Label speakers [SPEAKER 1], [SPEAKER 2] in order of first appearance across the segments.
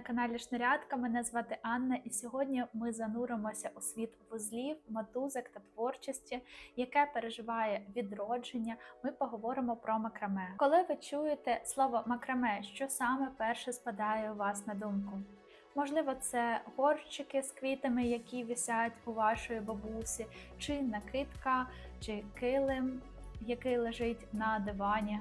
[SPEAKER 1] На каналі Шнарядка. Мене звати Анна, і сьогодні ми зануримося у світ вузлів, мотузок та творчості, яке переживає відродження. Ми поговоримо про макраме. Коли ви чуєте слово макраме, що саме перше спадає у вас на думку? Можливо, це горщики з квітами, які висять у вашої бабусі, чи накидка, чи килим, який лежить на дивані.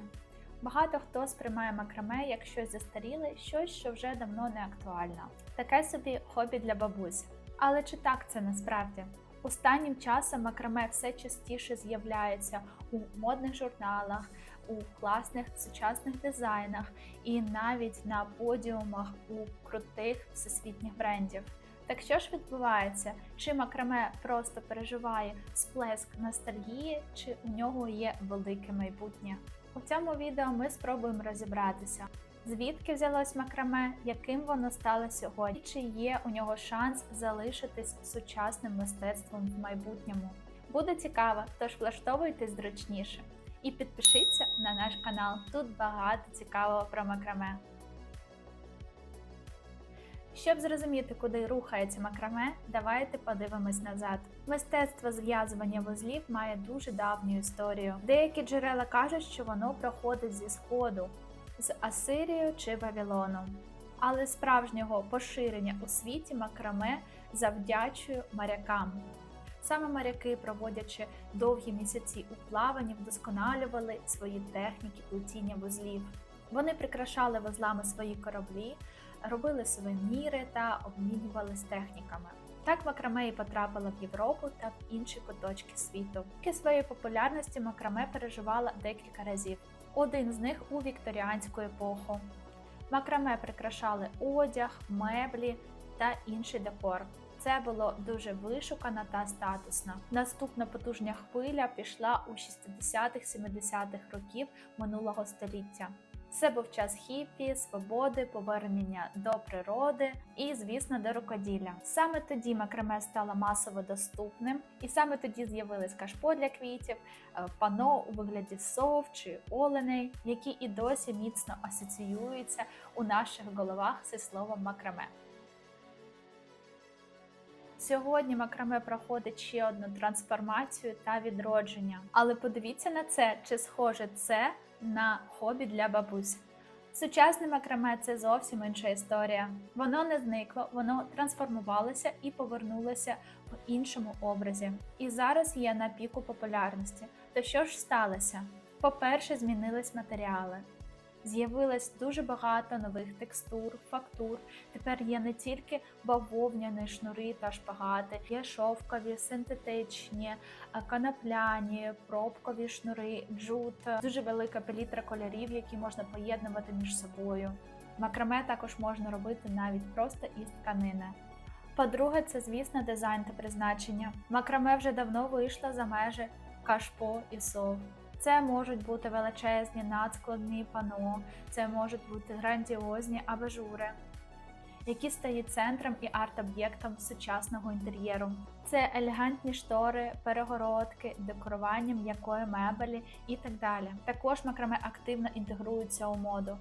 [SPEAKER 1] Багато хто сприймає макраме як щось застаріле, щось, що вже давно не актуально. Таке собі хобі для бабусь. Але чи так це насправді? Останнім часом макраме все частіше з'являється у модних журналах, у класних сучасних дизайнах і навіть на подіумах у крутих всесвітніх брендів. Так що ж відбувається? Чи макраме просто переживає сплеск ностальгії, чи у нього є велике майбутнє? У цьому відео ми спробуємо розібратися, звідки взялось макраме, яким воно стало сьогодні, чи є у нього шанс залишитись сучасним мистецтвом в майбутньому. Буде цікаво, тож влаштовуйтесь зручніше. І підпишіться на наш канал. Тут багато цікавого про макраме. Щоб зрозуміти, куди рухається макраме, давайте подивимось назад. Мистецтво зв'язування вузлів має дуже давню історію. Деякі джерела кажуть, що воно проходить зі сходу, з Асирією чи Вавилоном. Але справжнього поширення у світі макраме завдячує морякам. Саме моряки, проводячи довгі місяці у плаванні, вдосконалювали свої техніки плетіння вузлів. Вони прикрашали вузлами свої кораблі, робили сувеніри та обмінювались техніками. Так макраме і потрапила в Європу та в інші куточки світу. Тільки своєї популярності макраме переживала декілька разів. Один з них у вікторіанську епоху. Макраме прикрашали одяг, меблі та інший декор. Це було дуже вишукано та статусно. Наступна потужня хвиля пішла у 60-70-х років минулого століття. Це був час хіпі, свободи, повернення до природи і, звісно, до рукоділля. Саме тоді макраме стало масово доступним, і саме тоді з'явились кашпо для квітів, е, пано у вигляді сов чи оленей, які і досі міцно асоціюються у наших головах зі словом макраме. Сьогодні макраме проходить ще одну трансформацію та відродження. Але подивіться на це, чи схоже це на хобі для бабусь. Сучасне макраме це зовсім інша історія. Воно не зникло, воно трансформувалося і повернулося в іншому образі. І зараз є на піку популярності. То що ж сталося? По-перше, змінились матеріали. З'явилось дуже багато нових текстур, фактур. Тепер є не тільки бавовняні шнури та шпагати, є шовкові, синтетичні, канапляні, пробкові шнури, джут, дуже велика палітра кольорів, які можна поєднувати між собою. Макраме також можна робити навіть просто із тканини. По-друге, це, звісно, дизайн та призначення. Макраме вже давно вийшло за межі кашпо і сов. Це можуть бути величезні надскладні пано, це можуть бути грандіозні абажури, які стають центром і арт-об'єктом сучасного інтер'єру. Це елегантні штори, перегородки, декорування м'якої мебелі і так далі. Також макраме активно інтегруються у моду.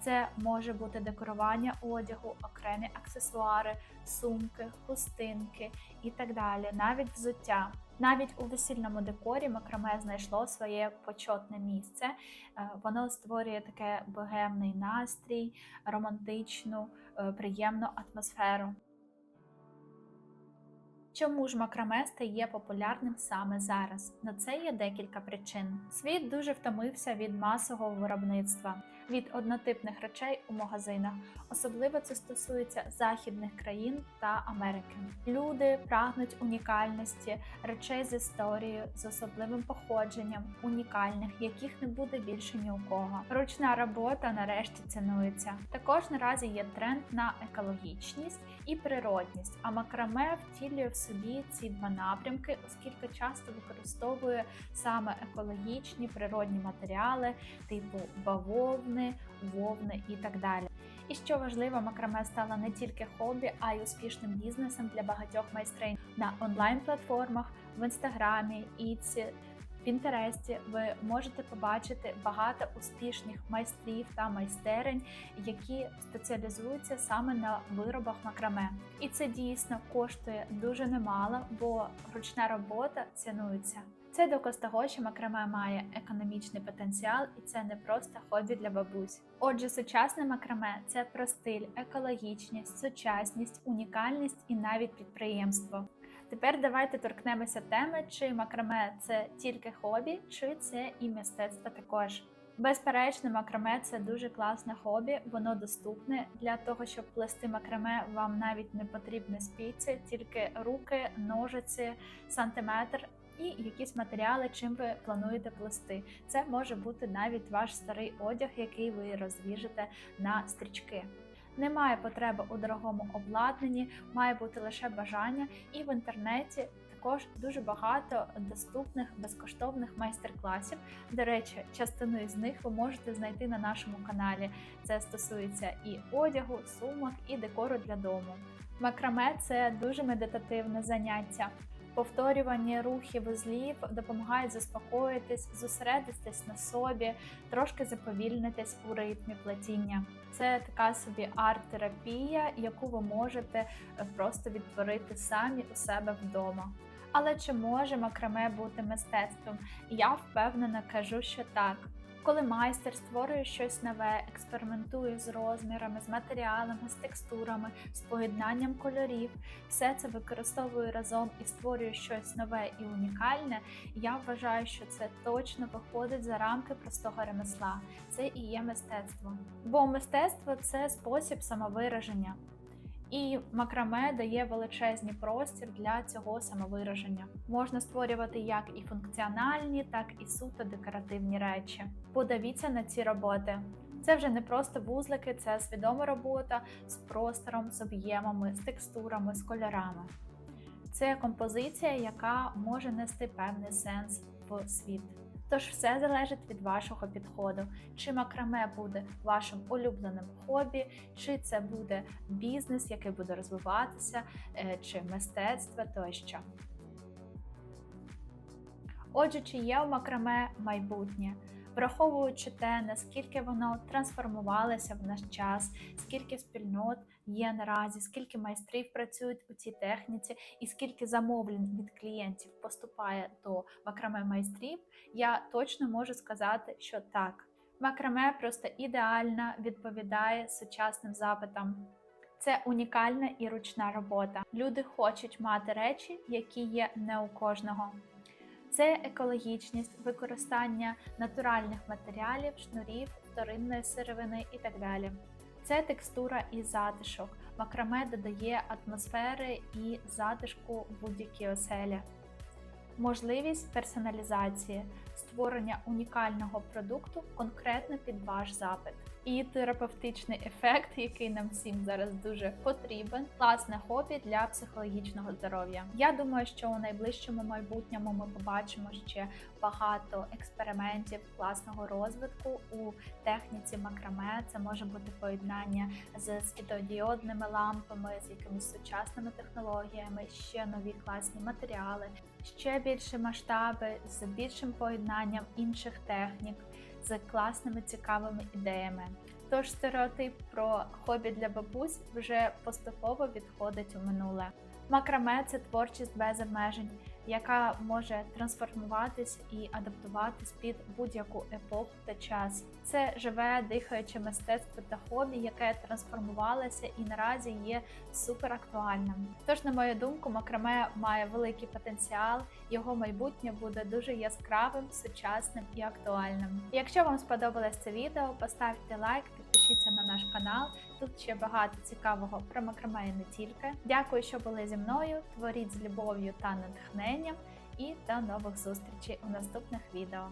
[SPEAKER 1] Це може бути декорування одягу, окремі аксесуари, сумки, хустинки і так далі, навіть взуття. Навіть у весільному декорі макраме знайшло своє почетне місце. Е, воно створює таке богемний настрій, романтичну, е, приємну атмосферу. Чому ж макраме стає популярним саме зараз? На це є декілька причин. Світ дуже втомився від масового виробництва, від однотипних речей у магазинах. Особливо це стосується західних країн та Америки. Люди прагнуть унікальності, речей з історією, з особливим походженням, унікальних, яких не буде більше ні у кого. Ручна робота нарешті цінується. Також наразі є тренд на екологічність і природність, а макраме втілює в собі ці два напрямки, оскільки часто використовує саме екологічні природні матеріали, типу бавовни, вовни і так далі. І що важливо, макраме стало не тільки хобі, а й успішним бізнесом для багатьох майстринь на онлайн-платформах в інстаграмі, Іці В інтересті ви можете побачити багато успішних майстрів та майстерень, які спеціалізуються саме на виробах макраме. І це дійсно коштує дуже немало, бо ручна робота цінується. Це доказ того, що макраме має економічний потенціал, і це не просто хобі для бабусь. Отже, сучасне макраме це про стиль, екологічність, сучасність, унікальність і навіть підприємство. Тепер давайте торкнемося теми, чи макраме це тільки хобі, чи це і мистецтво також. Безперечно, макраме це дуже класне хобі, воно доступне для того, щоб плести макраме, вам навіть не потрібні спиці, тільки руки, ножиці, сантиметр і якісь матеріали, чим ви плануєте плести. Це може бути навіть ваш старий одяг, який ви розвіжете на стрічки. Немає потреби у дорогому обладнанні, має бути лише бажання, і в інтернеті також дуже багато доступних безкоштовних майстер-класів. До речі, частину з них ви можете знайти на нашому каналі. Це стосується і одягу, сумок, і декору для дому. Макраме це дуже медитативне заняття. Повторювані рухи вузлів допомагають заспокоїтись, зосередитись на собі, трошки заповільнитись у ритмі плетіння. Це така собі арт-терапія, яку ви можете е, просто відтворити самі у себе вдома. Але чи може макраме бути мистецтвом? Я впевнена кажу, що так. Коли майстер створює щось нове, експериментує з розмірами, з матеріалами, з текстурами, з поєднанням кольорів, все це використовує разом і створює щось нове і унікальне, я вважаю, що це точно виходить за рамки простого ремесла. Це і є мистецтво. Бо мистецтво це спосіб самовираження. І макраме дає величезний простір для цього самовираження. Можна створювати як і функціональні, так і суто декоративні речі. Подивіться на ці роботи. Це вже не просто вузлики, це свідома робота з простором, з об'ємами, з текстурами, з кольорами. Це композиція, яка може нести певний сенс в світ. Тож все залежить від вашого підходу. Чи макраме буде вашим улюбленим хобі, чи це буде бізнес, який буде розвиватися, е, чи мистецтво тощо. Отже, чи є у макраме майбутнє? Враховуючи те, наскільки воно трансформувалося в наш час, скільки спільнот є наразі, скільки майстрів працюють у цій техніці, і скільки замовлень від клієнтів поступає до макраме майстрів, я точно можу сказати, що так. Макраме просто ідеально відповідає сучасним запитам. Це унікальна і ручна робота. Люди хочуть мати речі, які є не у кожного. Це екологічність, використання натуральних матеріалів, шнурів, вторинної сировини і так далі. Це текстура і затишок. Макраме додає атмосфери і затишку будь-якій оселі. Можливість персоналізації, створення унікального продукту конкретно під ваш запит. І терапевтичний ефект, який нам всім зараз дуже потрібен, класне хобі для психологічного здоров'я. Я думаю, що у найближчому майбутньому ми побачимо ще багато експериментів класного розвитку у техніці макраме. Це може бути поєднання з світодіодними лампами, з якимись сучасними технологіями, ще нові класні матеріали, ще більше масштаби з більшим поєднанням інших технік з класними цікавими ідеями. Тож стереотип про хобі для бабусь вже поступово відходить у минуле. Макраме це творчість без обмежень, яка може трансформуватись і адаптуватись під будь-яку епоху та час. Це живе, дихаюче мистецтво та хобі, яке трансформувалося і наразі є супер актуальним. Тож, на мою думку, макраме має великий потенціал, його майбутнє буде дуже яскравим, сучасним і актуальним. Якщо вам сподобалось це відео, поставте лайк, підпишіться на наш канал. Тут ще багато цікавого про макраме і не тільки. Дякую, що були зі мною. Творіть з любов'ю та натхненням. І до нових зустрічей у наступних відео.